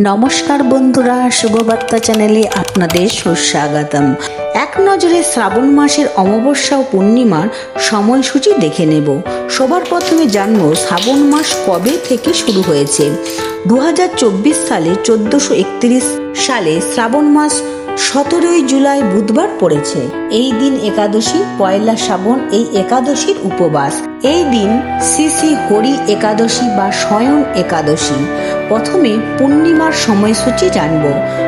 নমস্কার বন্ধুরা, শুভবার্তা চ্যানেলে আপনাদের সুস্বাগতম। এক নজরে শ্রাবণ মাসের অমাবস্যা ও পূর্ণিমার সময়সূচি দেখে নেব। সবার প্রথমে জানব শ্রাবণ মাস কবে থেকে শুরু হয়েছে। দু হাজার চব্বিশ সালে, চোদ্দোশো সালে শ্রাবণ মাস সতেরোই জুলাই বুধবার পড়েছে। এই দিন একাদশী, পয়লা শ্রাবণ এই একাদশীর উপবাস। এই দিন শ্রী শ্রী হরি একাদশী বা স্বয়ং একাদশী। প্রথমে পূর্ণিমার সময়সূচি জানব।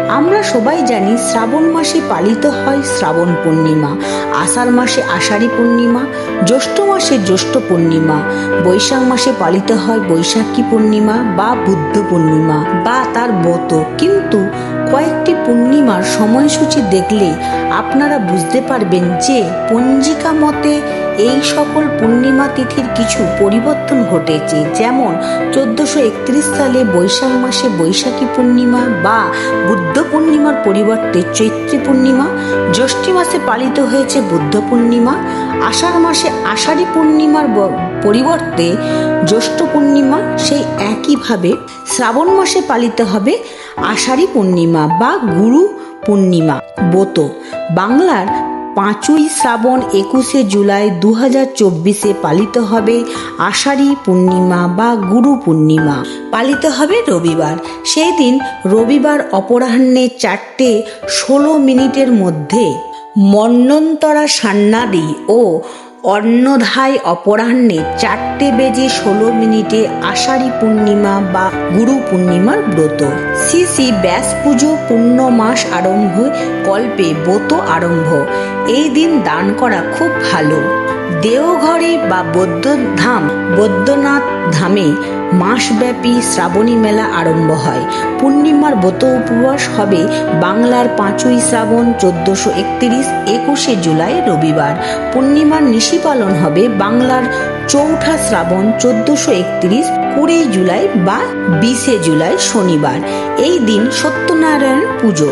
আমরা সবাই জানি শ্রাবণ মাসে পালিত হয় শ্রাবণ পূর্ণিমা। আষাঢ় মাসে আষাঢ়ী পূর্ণিমা। জ্যৈষ্ঠ মাসে জ্যৈষ্ঠ পূর্ণিমা। বৈশাখ মাসে পালিত হয় বৈশাখী পূর্ণিমা বা বুদ্ধ পূর্ণিমা বা তার ব্রত। কিন্তু কয়েকটি পূর্ণিমার সময়সূচি দেখলে আপনারা বুঝতে পারবেন যে পঞ্জিকা মতে এই সকল পূর্ণিমা তিথির কিছু পরিবর্তন ঘটেছে। যেমন, চোদ্দশো একত্রিশ সালে বৈশাখ মাসে বৈশাখী পূর্ণিমা বা বুদ্ধ পূর্ণিমার পরিবর্তে চৈত্রী পূর্ণিমা, জ্যৈষ্ঠী মাসে পালিত হয়েছে বুদ্ধ পূর্ণিমা, আষাঢ় মাসে আষাঢ়ী পূর্ণিমার পরিবর্তে জ্যৈষ্ঠ পূর্ণিমা সেই একইভাবে শ্রাবণ মাসে পালিত হবে। আষাঢ়ী পূর্ণিমা বা গুরু পূর্ণিমা, ব্রত। বাংলার পাঁচই শ্রাবণ একুশে জুলাই দু হাজার চব্বিশে পালিত হবে আষাঢ়ী পূর্ণিমা বা গুরু পূর্ণিমা। পালিত হবে রবিবার। সেই দিন রবিবার অপরাহ্নে চারটে ষোলো মিনিটের মধ্যে মন্নন্তরা সান্নাদি ও অন্নধায় অপরাহ্নে চারটে বেজে ষোলো মিনিটে আষাঢ়ী পূর্ণিমা বা গুরু পূর্ণিমার ব্রত। শ্রী শ্রী ব্যাস পুজো পূর্ণ মাস আরম্ভ, কল্পে ব্রত আরম্ভ। এই দিন দান করা খুব ভালো। দেওঘরে বা বৌদ্ধধাম বৈদ্যনাথ ধামে মাসব্যাপী শ্রাবণী মেলা আরম্ভ হয়। পূর্ণিমার ব্রত উপবাস হবে বাংলার পাঁচই শ্রাবণ চোদ্দশো একত্রিশ একুশে জুলাই রবিবার। পূর্ণিমার নিশি পালন হবে বাংলার চৌঠা শ্রাবণ চোদ্দশো একত্রিশ কুড়ি জুলাই বা বিশে জুলাই শনিবার। এই দিন সত্যনারায়ণ পুজো।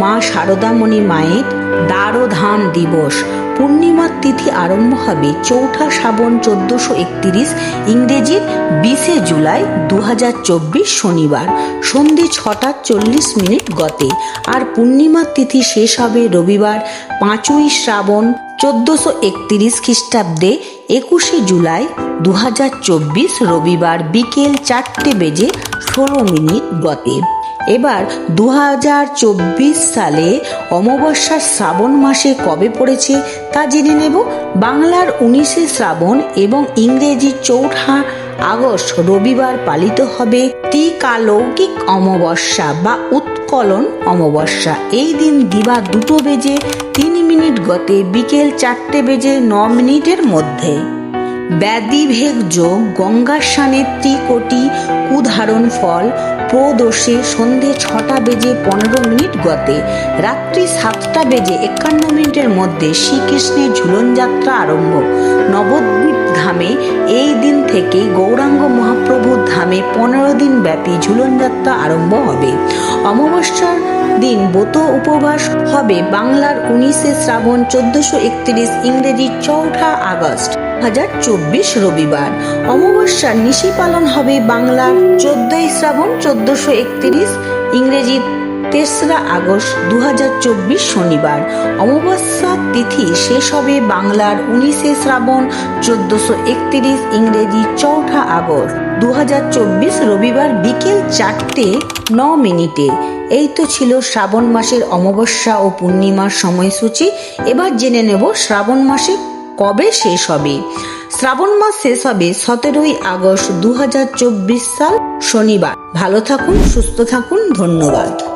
মা শারদামণি মায়ের দ্বারধাম দিবস। পূর্ণিমার তিথি আরম্ভ হবে চৌঠা শ্রাবণ চোদ্দশো একত্রিশ, ইংরেজির বিশে জুলাই দু হাজার চব্বিশ শনিবার, সন্ধে ছটা চল্লিশ মিনিট গতে। আর পূর্ণিমার তিথি শেষ হবে রবিবার, পাঁচই শ্রাবণ চোদ্দশো একত্রিশ খ্রিস্টাব্দে, একুশে জুলাই দু হাজার চব্বিশ রবিবার বিকেল চারটে বেজে ষোলো মিনিট গতে। এবার দু হাজার চব্বিশ সালে অমাবস্যার শ্রাবণ মাসে কবে পড়েছে তা জেনে নেব। বাংলার উনিশে শ্রাবণ এবং ইংরেজি চৌঠা আগস্ট রবিবার পালিত হবে ত্রিকালৌকিক অমাবস্যা বা উৎকলন অমাবস্যা। এই দিন দিবা দুটো বেজে তিন মিনিট গতে বিকেল চারটে বেজে ন মিনিটের মধ্যে। ব্যাধিভেগ্য গঙ্গার স্নানের ত্রিকোটি কুধারণ ফল, প্রদোষে সন্ধে ছটা বেজে পনেরো মিনিট গতে, রাত্রি সাতটা বেজে একান্ন মিনিটের মধ্যে শ্রীকৃষ্ণের ঝুলন যাত্রা আরম্ভ। নবদ্বীপ ধামে এই দিন থেকে গৌরাঙ্গ মহাপ্রভুর ধামে পনেরো দিন ব্যাপী ঝুলন যাত্রা আরম্ভ হবে। অমাবস্যার দিন ব্রত উপবাস হবে বাংলার উনিশে শ্রাবণ চোদ্দশো একত্রিশ ইংরেজি চৌঠা আগস্ট হাজার চব্বিশ রবিবার। অমাবস্যার নিশি পালন হবে বাংলার চোদ্দই শ্রাবণ চোদ্দশো একত্রিশ ইংরেজি তেসরা আগস্ট দু হাজার চব্বিশ শনিবার। অমাবস্যা তিথি শেষ হবে বাংলার উনিশে শ্রাবণ চোদ্দশো একত্রিশ ইংরেজি চৌঠা আগস্ট দু হাজার চব্বিশ রবিবার বিকেল চারটে ন মিনিটে। এই তো ছিল শ্রাবণ মাসের অমাবস্যা ও পূর্ণিমার সময়সূচি। এবার জেনে নেব শ্রাবণ মাসে কবে শেষ হবে। শ্রাবণ মাস শেষ হবে সতেরোই আগস্ট দু হাজার চব্বিশ সাল শনিবার। ভালো থাকুন, সুস্থ থাকুন, ধন্যবাদ।